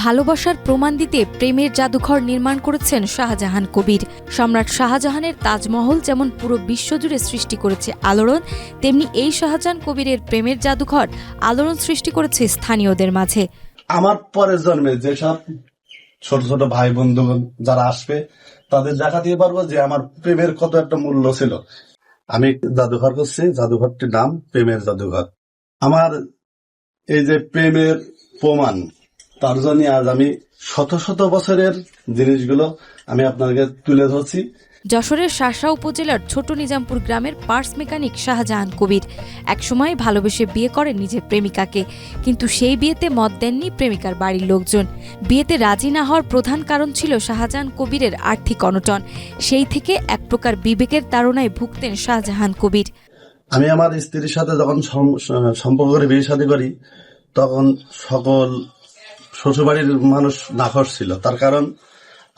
ভালোবাসার প্রমাণ দিতে প্রেমের জাদুঘর নির্মাণ করেছেন শাহজাহান কবির। সম্রাট শাহজাহানের তাজমহল যেমন পুরো বিশ্বজুড়ে সৃষ্টি করেছে আলোড়ন, তেমনি এই শাহজাহান কবিরের প্রেমের জাদুঘর আলোড়ন সৃষ্টি করেছে স্থানীয়দের মাঝে। আমার পরের জন্মে যেসব ছোট ছোট ভাই বন্ধু যারা আসবে, তাদের দেখা দিয়ে পারব যে আমার প্রেমের কত একটা মূল্য ছিল। আমি জাদুঘর করছি, জাদুঘরটির নাম প্রেমের জাদুঘর। আমার এই যে প্রেমের প্রমাণ তার জন্য আজ আমি শত শত বছরের জিনিসগুলো আমি আপনাদেরকে তুলে ধরছি। যশোরের শাসা উপজেলার ছোট নিজামপুর গ্রামের পার্স মেকানিক শাহজাহান কবির একসময় ভালোবেসে বিয়ে করেন নিজের প্রেমিকাকে কিন্তু সেই বিয়েতে মত দেননি প্রেমিকার বাড়ির লোকজন। বিয়েতে রাজি না হওয়ার প্রধান কারণ ছিল শাহজাহান কবিরের আর্থিক অনটন। সেই থেকে এক প্রকার বিবেকের তাড়নায় ভুগতেন শাহজাহান কবির। আমি আমার স্ত্রীর সাথে যখন সম্পর্ক করে বিয়ে শাদী করি তখন সকল শ্বশুরবাড়ির মানুষ নাখর ছিল। তার কারণ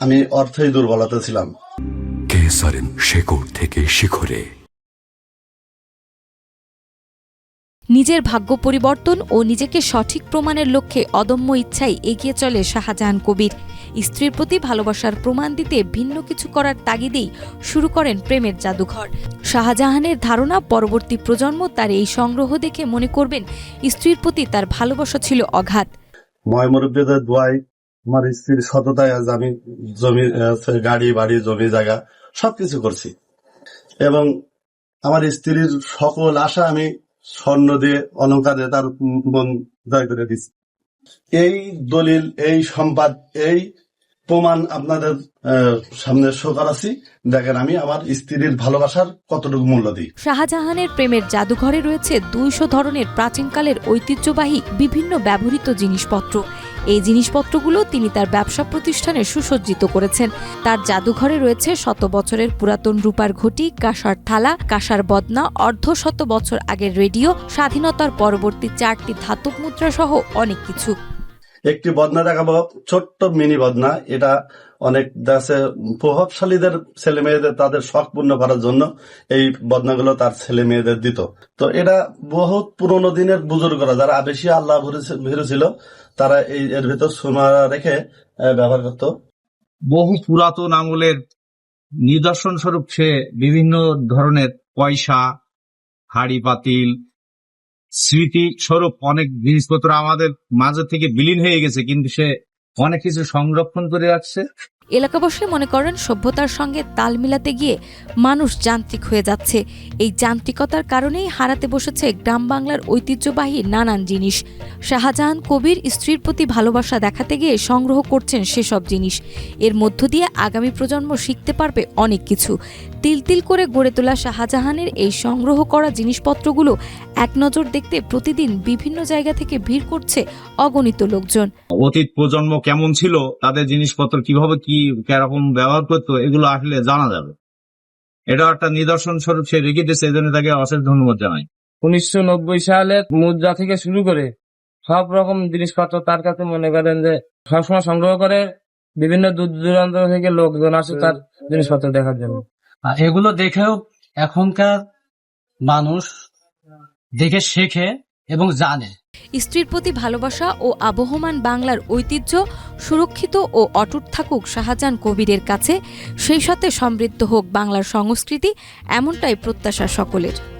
আমি অর্থই দুর্বলতা ছিলাম। কেসারেন শেকড় থেকে শিখরে। নিজের ভাগ্য পরিবর্তন ও নিজেকে সঠিক প্রমাণের লক্ষ্যে অদম্য ইচ্ছায় এগিয়ে চলে শাহজাহান কবির। স্ত্রীর প্রতি ভালোবাসার প্রমাণ দিতে ভিন্ন কিছু করার তাগিদেই শুরু করেন প্রেমের জাদুঘর। শাহজাহানের ধারণা পরবর্তী প্রজন্ম তার এই সংগ্রহ দেখে মনে করবেন স্ত্রীর প্রতি তার ভালোবাসা ছিল অগাধ ময় মুরব্বীদের দোয়াই আমার স্ত্রীর সততায় আজ আমি জমি গাড়ি বাড়ি জমি জায়গা সবকিছু করছি এবং আমার স্ত্রীর সকল আশা আমি স্বর্ণ দিয়ে অলঙ্কার দিয়ে তার মন জয় করে দিচ্ছি এই দলিল, এই সম্পাদ এই প্রমাণ আপনাদের সামনে শো করাচ্ছি দেখেন, আমি আমার স্ত্রীর ভালোবাসার কতটুকু মূল্য দিই। শাহজাহানের প্রেমের জাদুঘরে রয়েছে দুইশো ধরনের প্রাচীনকালের ঐতিহ্যবাহী বিভিন্ন ব্যবহৃত জিনিসপত্র। এই জিনিসপত্রগুলো তিনি তার ব্যবসা প্রতিষ্ঠানে সুসজ্জিত করেছেন। তার জাদুঘরে রয়েছে শত বছরের পুরাতন রূপার ঘটি, কাঁসার থালা, কাঁসার বদনা, অর্ধ শত বছর আগের রেডিও, স্বাধীনতার পরবর্তী চারটি ধাতব মুদ্রা সহ অনেক কিছু। একটি বদনা দেখাবো। ছোট্ট মিনি বদনা। এটা অনেক দেশে প্রভাবশালীদের ছেলে মেয়েদের তাদের শখ পূর্ণ করার জন্য এই বদনাগুলো তার ছেলে মেয়েদের দিত। তো এটা বহুত পুরনো দিনের বুজুর্গরা, যারা বেশি আল্লাহ ভীরু ছিল তারা এই এর ভিতর সোনা রেখে ব্যবহার করতো। বহু পুরাতন আমলের নিদর্শন স্বরূপ সে বিভিন্ন ধরনের পয়সা, হাড়ি পাতিল স্মৃতি স্বরূপ অনেক জিনিসপত্র আমাদের মাঝে থেকে বিলীন হয়ে গেছে, কিন্তু সে অনেক কিছু সংরক্ষণ করে রাখছে। এলাকাবাসী মনে করেন সভ্যতার সঙ্গে তাল মিলাতে গিয়ে মানুষ যান্ত্রিক হয়ে যাচ্ছে। এই যান্ত্রিকতার কারণেই হারাতে বসেছে গ্রাম বাংলার ঐতিহ্যবাহী নানান জিনিস। শাহজাহান কবির স্ত্রীর প্রতি ভালোবাসা দেখাতে গিয়ে সংগ্রহ করছেন সেসব জিনিস। এর মধ্য দিয়ে আগামী প্রজন্ম শিখতে পারবে অনেক কিছু। তিল তিল করে গড়ে তোলা শাহজাহানের এই সংগ্রহ করা জিনিসপত্রগুলো এক নজর দেখতে প্রতিদিন বিভিন্ন জায়গা থেকে ভিড় করছে অগণিত লোকজন। অতীত প্রজন্ম কেমন ছিল? তাদের জিনিসপত্র কীভাবে কি কেরকম ব্যবহার করতো এগুলো আসলে জানা যাবে। এটা একটা নিদর্শন স্বরূপ সে রেখে দিয়েছে এই জন্য তাকে অশেষ ধন্যবাদ জানাই। উনিশশো নব্বই সালে মুদ্রা থেকে শুরু করে সব রকম জিনিসপত্র তার কাছে মনে করেন যে সবসময় সংগ্রহ করে বিভিন্ন দূর দূরান্ত থেকে লোকজন আসে তার জিনিসপত্র দেখার জন্য। আর এগুলো দেখেও এখনকার মানুষ দেখে শেখে এবং জানে। স্ত্রীর প্রতি ভালোবাসা ও আবহমান বাংলার ঐতিহ্য সুরক্ষিত ও অটুট থাকুক শাহজাহান কবিরের কাছে, সেই সাথে সমৃদ্ধ হোক বাংলার সংস্কৃতি, এমনটাই প্রত্যাশা সকলের।